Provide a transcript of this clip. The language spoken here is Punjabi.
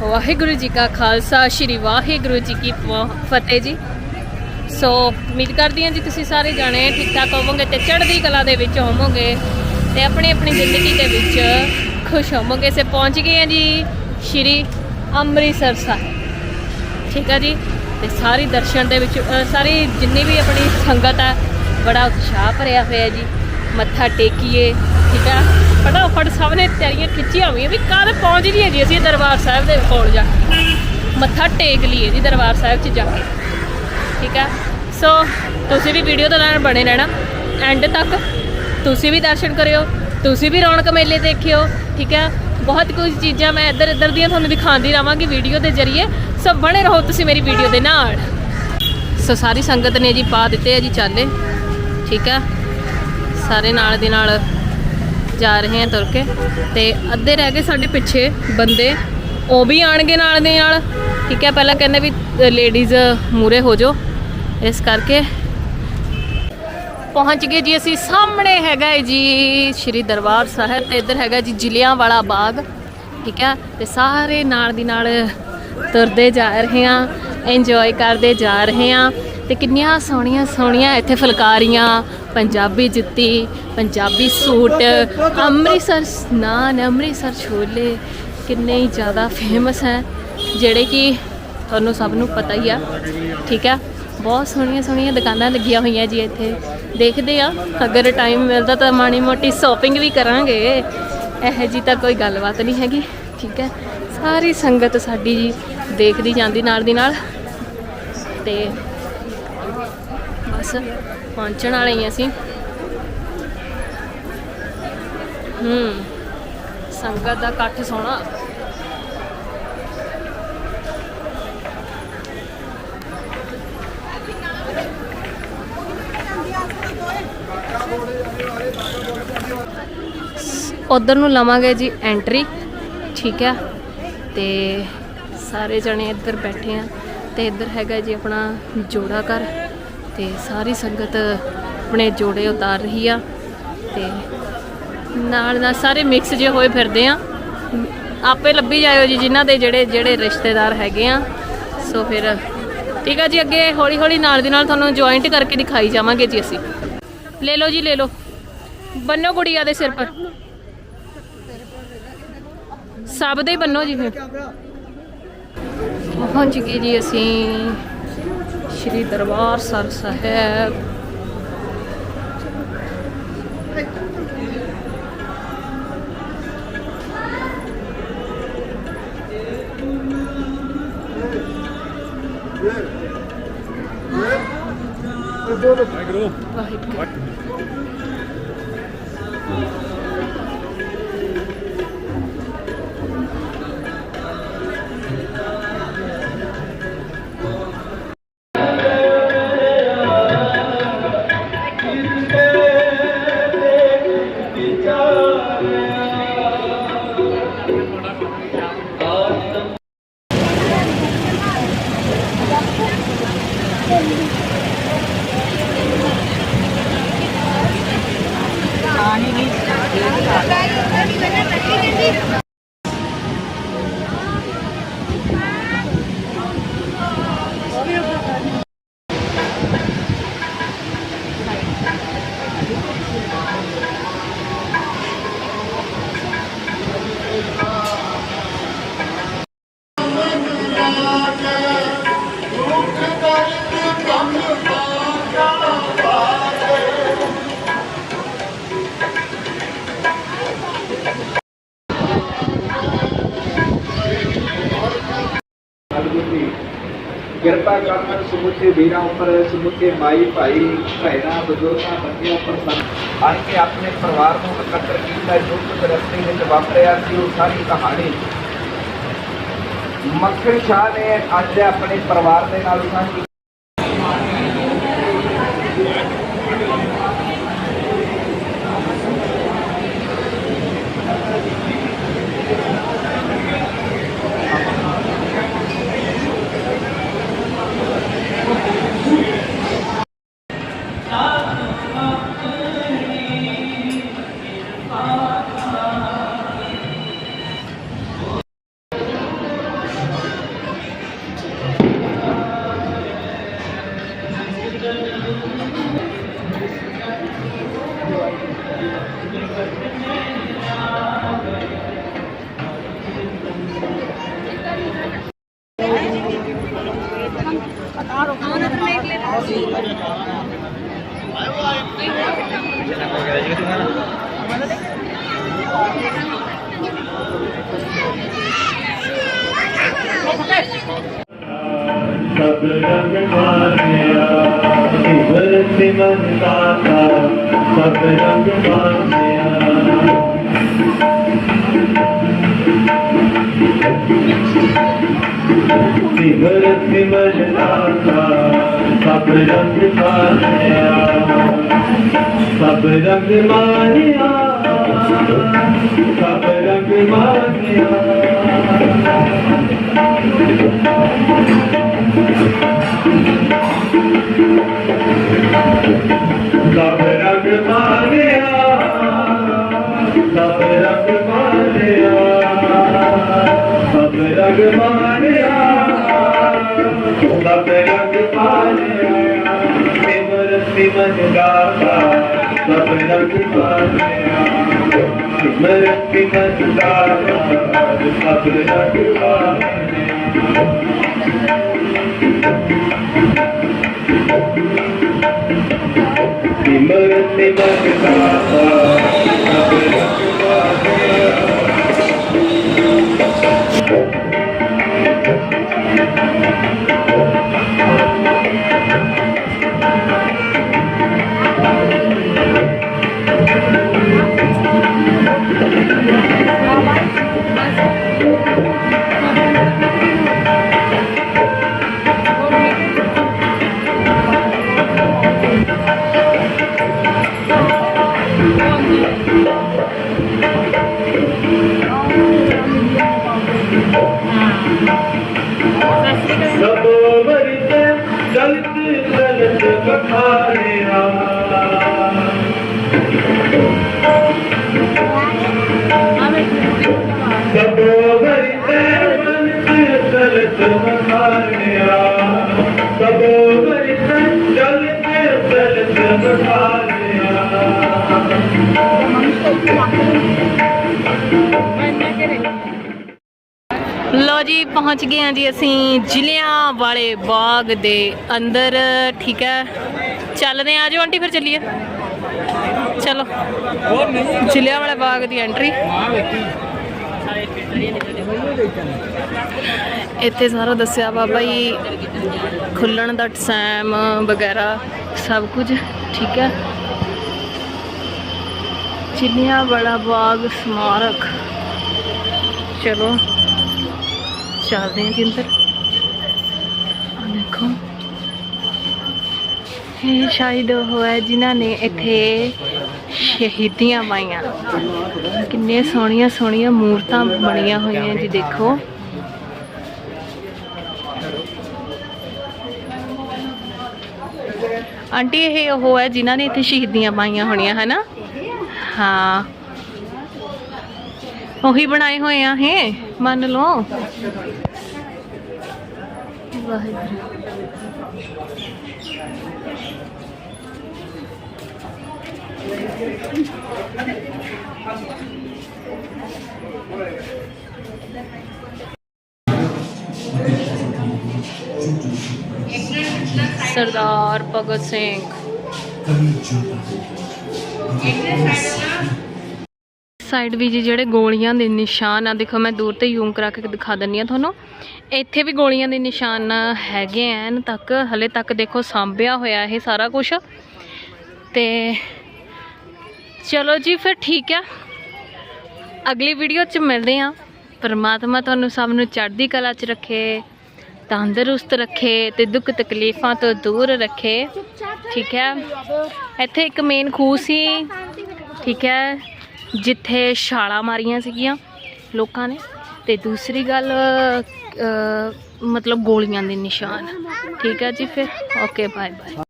ਵਾਹਿਗੁਰੂ ਜੀ ਕਾ ਖਾਲਸਾ, ਸ਼੍ਰੀ ਵਾਹਿਗੁਰੂ ਜੀ ਕੀ ਫਤਿਹ ਜੀ। ਸੋ ਉਮੀਦ ਕਰਦੀ ਹਾਂ ਜੀ ਤੁਸੀਂ ਸਾਰੇ ਜਾਣੇ ਠੀਕ ਠਾਕ ਹੋਵੋਗੇ ਤੇ ਚੜ੍ਹਦੀ ਕਲਾ ਦੇ ਵਿੱਚ ਹੋਵੋਗੇ ਤੇ ਆਪਣੀ ਆਪਣੀ ਜ਼ਿੰਦਗੀ ਦੇ ਵਿੱਚ ਖੁਸ਼ ਹੋਵੋਗੇ। ਸੇ ਪਹੁੰਚ ਗਏ ਹਾਂ ਜੀ ਸ਼੍ਰੀ ਅੰਮ੍ਰਿਤਸਰ ਸਾਹਿਬ। ਠੀਕ ਆ ਜੀ? ਤੇ ਸਾਰੀ ਦਰਸ਼ਨ ਦੇ ਵਿੱਚ ਸਾਰੀ ਜਿੰਨੀ ਵੀ ਆਪਣੀ ਸੰਗਤ ਹੈ ਬੜਾ ਉਤਸ਼ਾਹ ਭਰਿਆ ਹੋਇਆ ਜੀ। ਮੱਥਾ ਟੇਕੀਏ। ਠੀਕ ਹੈ ਫਟਾਫਟ ਸਭ ਨੇ ਤਿਆਰੀਆਂ ਖਿੱਚੀਆਂ ਹੋਈਆਂ ਵੀ ਕਦ ਪਹੁੰਚ ਜੀਏ ਜੀ ਅਸੀਂ ਦਰਬਾਰ ਸਾਹਿਬ ਦੇ ਕੋਲ ਜਾ ਕੇ। ਮੱਥਾ ਟੇਕ ਲਈਏ ਜੀ ਦਰਬਾਰ ਸਾਹਿਬ 'ਚ ਜਾ ਕੇ। ਠੀਕ ਹੈ ਸੋ ਤੁਸੀਂ ਵੀ ਵੀਡੀਓ ਦੇ ਨਾਲ ਬਣੇ ਰਹਿਣਾ। ਐਂਡ ਤੱਕ ਤੁਸੀਂ ਵੀ ਦਰਸ਼ਨ ਕਰਿਓ, ਤੁਸੀਂ ਵੀ ਰੌਣਕ ਮੇਲੇ ਦੇਖਿਓ, ਠੀਕ ਹੈ ਬਹੁਤ ਕੁਝ ਚੀਜ਼ਾਂ ਮੈਂ ਇੱਧਰ ਇੱਧਰ ਦੀਆਂ ਤੁਹਾਨੂੰ ਦਿਖਾਉਂਦੀ ਰਵਾਂਗੀ ਵੀਡੀਓ ਦੇ ਜ਼ਰੀਏ। ਸੋ ਬਣੇ ਰਹੋ ਤੁਸੀਂ ਮੇਰੀ ਵੀਡੀਓ ਦੇ ਨਾਲ। ਸੋ ਸਾਰੀ ਸੰਗਤ ਨੇ ਜੀ ਪਾ ਦਿੱਤੇ ਆ ਜੀ ਚਾਲੇ। ਠੀਕ ਆ? ਸਾਰੇ ਨਾਲ ਦੇ ਨਾਲ ਜਾ ਰਹੇ ਹਾਂ ਤੁਰ ਕੇ ਤੇ ਅੱਧੇ ਰਹਿ ਗਏ ਸਾਡੇ ਪਿੱਛੇ ਬੰਦੇ। ਉਹ ਵੀ ਆਣਗੇ ਨਾਲ ਦੇ ਨਾਲ। ਠੀਕ ਹੈ, ਪਹਿਲਾਂ ਕਹਿੰਦੇ ਵੀ ਲੇਡੀਜ਼ ਮੂਰੇ ਹੋ ਜਾਓ। ਇਸ ਕਰਕੇ ਪਹੁੰਚ ਗਏ ਜੀ ਅਸੀਂ। ਸਾਹਮਣੇ ਹੈਗਾ ਜੀ ਸ਼੍ਰੀ ਦਰਬਾਰ ਸਾਹਿਬ ਤੇ ਇੱਧਰ ਹੈਗਾ ਜੀ ਜ਼ਿਲ੍ਹਿਆਂ ਵਾਲਾ ਬਾਗ। ਠੀਕ ਹੈ, ਤੇ ਸਾਰੇ ਨਾਲ ਦੀ ਨਾਲ ਤੁਰਦੇ ਜਾ ਰਹੇ ਹਾਂ ਇੰਜੋਏ ਕਰਦੇ ਜਾ ਰਹੇ ਹਾਂ ਤੇ ਕਿੰਨੀਆਂ ਸੋਹਣੀਆਂ ਸੋਹਣੀਆਂ ਇੱਥੇ ਫੁਲਕਾਰੀਆਂ, ਪੰਜਾਬੀ ਜੁੱਤੀ, ਪੰਜਾਬੀ ਸੂਟ, ਅੰਮ੍ਰਿਤਸਰ ਨਾਨ ਅੰਮ੍ਰਿਤਸਰ ਛੋਲੇ, ਕਿੰਨੇ ਹੀ ਜ਼ਿਆਦਾ ਫੇਮਸ ਹੈ, ਜਿਹੜੇ ਕਿ ਤੁਹਾਨੂੰ ਸਭ ਨੂੰ ਪਤਾ ਹੀ ਆ, ਠੀਕ ਆ ਬਹੁਤ ਸੋਹਣੀਆਂ ਸੋਹਣੀਆਂ ਦੁਕਾਨਾਂ ਲੱਗੀਆਂ ਹੋਈਆਂ ਜੀ ਇੱਥੇ। ਦੇਖਦੇ ਆ, ਅਗਰ ਟਾਈਮ ਮਿਲਦਾ ਤਾਂ ਮਾੜੀ ਮੋਟੀ ਸ਼ਾਪਿੰਗ ਵੀ ਕਰਾਂਗੇ। ਇਹ ਜੀ ਤਾਂ ਕੋਈ ਗੱਲਬਾਤ ਨਹੀਂ ਹੈਗੀ, ਠੀਕ ਹੈ? ਸਾਰੀ ਸੰਗਤ ਸਾਡੀ ਜੀ ਦੇਖਦੀ ਜਾਂਦੀ ਨਾਲ ਦੀ ਨਾਲ। ਤੇ ਬਸ, ਪਹੁੰਚਣ ਵਾਲੇ ਹੀ ਅਸੀਂ। ਹੂੰ, ਸੰਗਤ ਦਾ ਇਕੱਠ ਸੋਹਣਾ। ਉਧਰ ਨੂੰ ਲਵਾਂਗੇ ਜੀ ਐਂਟਰੀ ਠੀਕ ਆ? ਤੇ ਸਾਰੇ ਜਣੇ ਇੱਧਰ ਬੈਠੇ ਆ। ਤੇ ਇੱਧਰ ਹੈਗਾ ਜੀ ਆਪਣਾ ਜੋੜਾ ਘਰ। ਤੇ ਸਾਰੀ ਸੰਗਤ ਆਪਣੇ ਜੋੜੇ ਉਤਾਰ ਰਹੀ ਆ ਤੇ ਨਾਲ ਨਾਲ ਸਾਰੇ ਮਿਕਸ ਜੇ ਹੋਏ ਫਿਰਦੇ ਆ। ਆਪੇ ਲੱਭੀ ਜਾਇਓ ਜੀ ਜਿਨ੍ਹਾਂ ਦੇ ਜਿਹੜੇ ਜਿਹੜੇ ਰਿਸ਼ਤੇਦਾਰ ਹੈਗੇ ਆ। ਸੋ ਫਿਰ ਠੀਕ ਆ ਜੀ, ਅੱਗੇ ਹੌਲੀ ਹੌਲੀ ਨਾਲ ਦੀ ਨਾਲ ਤੁਹਾਨੂੰ ਜੁਆਇੰਟ ਕਰਕੇ ਦਿਖਾਈ ਜਾਵਾਂਗੇ ਜੀ ਅਸੀਂ। ਲੈ ਲਓ ਜੀ, ਲੈ ਲਓ। ਬੰਨੋ ਗੁੜੀਆ ਦੇ ਸਿਰ ਪਰ। ਸਭ ਦੇ ਹੀ ਬੰਨੋ ਜੀ ਫਿਰ। ਪਹੁੰਚ ਗਏ ਜੀ ਅਸੀਂ। ਸ਼੍ਰੀ ਦਰਬਾਰ ਸਰ ਸਾਹਿਬ ਵਾਹਿਗੁਰੂ ਕਿਰਪਾ ਕਰਨ ਸਮੁੱਚੇ ਵੀਰਾਂ ਉੱਪਰ, ਸਮੁੱਚੇ ਮਾਈ ਭਾਈ, ਭੈਣਾਂ, ਬਜ਼ੁਰਗਾਂ ਬੱਚਿਆਂ ਉੱਪਰ ਸਨ। ਆਣ ਕੇ ਆਪਣੇ ਪਰਿਵਾਰ ਨੂੰ ਇਕੱਤਰ ਕੀਤਾ ਜੋ ਕੁਝ ਰਸਤੇ ਵਿੱਚ ਵਾਪਰਿਆ ਸੀ, ਉਹ ਸਾਰੀ ਕਹਾਣੀ। ਮੱਖਣ ਸ਼ਾਹ ਨੇ ਅੱਜ ਆਪਣੇ ਪਰਿਵਾਰ ਦੇ ਨਾਲ ਸਾਂਝੀ Gracias. ਸਭ ਰੰਗ ਮਾਨਿਆ ਇਵਰ ਸਿਮਨ ਦਾਤਾ ਸਭ ਰੰਗ ਮਾਨਿਆ ਇਵਰ ਸਿਮਨ ਦਾਤਾ ਸਭ ਰੰਗ ਮਾਨਿਆ ਸਭ ਰੰਗ ਮਾਨਿਆ ਸਭ ਰੰਗ ਮਾਨਿਆ ਸਭ ਰੰਗ ਮਾਰਿਆ। ਸਭ ਰੰਗ ਮਾਰਿਆ। ਸਭ ਰੰਗ ਮਾਰਿਆ। ਸਭ ਰੰਗ ਮਾਰਿਆ। ਸਿਮਰ ਸਿਮਨ ਗਾਤਾ। ਸਭ ਰੰਗ ਮਾਰਿਆ। ਸਿਮਰ ਸਿਮਨ ਗਾਤਾ ਸਭ ਰੰਗ ਮਾਰਿਆ ਸਿਮਰ ਸਿਮਰ ਗਾਤਾ ਸਭ ਰੰਗ ਮਾਰਿਆ Thank. ਲੋ ਜੀ, ਪਹੁੰਚ ਗਏ ਹਾਂ ਜੀ ਅਸੀਂ ਜ਼ਿਲ੍ਹਿਆਂ ਵਾਲੇ ਬਾਗ ਦੇ ਅੰਦਰ, ਠੀਕ ਹੈ। ਚੱਲਦੇ ਹਾਂ ਆਜੋ ਆਂਟੀ, ਫਿਰ ਚੱਲੀਏ। ਚਲੋ, ਜ਼ਿਲ੍ਹਿਆਂ ਵਾਲੇ ਬਾਗ ਦੀ ਐਂਟਰੀ ਇੱਥੇ ਸਾਰਾ ਦੱਸਿਆ ਬਾਬਾ ਜੀ, ਖੁੱਲਣ ਦਾ ਟਾਈਮ ਵਗੈਰਾ, ਸਭ ਕੁਝ, ਠੀਕ ਹੈ। ਜ਼ਿਲ੍ਹਿਆਂ ਵਾਲਾ ਬਾਗ ਸਮਾਰਕ। ਚਲੋ। ਚੱਲਦੇ ਹਾਂ ਜੀ ਅੰਦਰ। ਆ ਦੇਖੋ। ਇਹ ਸ਼ਾਇਦ ਉਹ ਹੈ ਜਿਨ੍ਹਾਂ ਨੇ ਇੱਥੇ ਸ਼ਹੀਦੀਆਂ ਪਾਈਆਂ। ਕਿੰਨੇ ਸੋਹਣੀਆਂ ਸੋਹਣੀਆਂ ਮੂਰਤਾਂ ਬਣੀਆਂ ਹੋਈਆਂ ਜੀ ਦੇਖੋ। ਆਂਟੀ, ਇਹ ਉਹ ਹੈ ਜਿਨ੍ਹਾਂ ਨੇ ਇੱਥੇ ਸ਼ਹੀਦੀਆਂ ਪਾਈਆਂ ਹੋਣੀਆਂ, ਹਨਾ? ਹਾਂ। ਉਹੀ ਬਣਾਏ ਹੋਏ ਆ ਇਹ। ਮੰਨ ਲਓ ਵਾਹਿਗੁਰੂ ਸਰਦਾਰ ਭਗਤ ਸਿੰਘ ਸਾਈਡ ਵੀ ਜੀ ਜਿਹੜੇ ਗੋਲੀਆਂ ਦੇ ਨਿਸ਼ਾਨ ਆ, ਦੇਖੋ ਮੈਂ ਦੂਰ ਤੇ ਯੂਮ ਕਰਾ ਕੇ ਦਿਖਾ ਦਿੰਨੀ ਆ ਤੁਹਾਨੂੰ। ਇੱਥੇ ਵੀ ਗੋਲੀਆਂ ਦੇ ਨਿਸ਼ਾਨ ਹੈਗੇ ਐਨ ਤੱਕ, ਹਲੇ ਤੱਕ ਦੇਖੋ ਸਾਂਭਿਆ ਹੋਇਆ ਇਹ ਸਾਰਾ ਕੁਝ ਤੇ ਚਲੋ ਜੀ ਫਿਰ ਠੀਕ ਆ। ਅਗਲੀ ਵੀਡੀਓ 'ਚ ਮਿਲਦੇ ਆ ਪਰਮਾਤਮਾ ਤੁਹਾਨੂੰ ਸਭ ਨੂੰ ਚੜ੍ਹਦੀ ਕਲਾ 'ਚ ਰੱਖੇ, ਤੰਦਰੁਸਤ ਰੱਖੇ ਤੇ ਦੁੱਖ ਤਕਲੀਫਾਂ ਤੋਂ ਦੂਰ ਰੱਖੇ। ਠੀਕ ਹੈ। ਇੱਥੇ ਇੱਕ ਮੇਨ ਖੂਹ ਸੀ। ਠੀਕ ਹੈ। ਜਿੱਥੇ ਛਾਲਾਂ ਮਾਰੀਆਂ ਸੀਗੀਆਂ ਲੋਕਾਂ ਨੇ ਤੇ ਦੂਸਰੀ ਗੱਲ ਮਤਲਬ ਗੋਲੀਆਂ ਦੇ ਨਿਸ਼ਾਨ। ਠੀਕ ਹੈ ਜੀ ਫਿਰ? Okay bye bye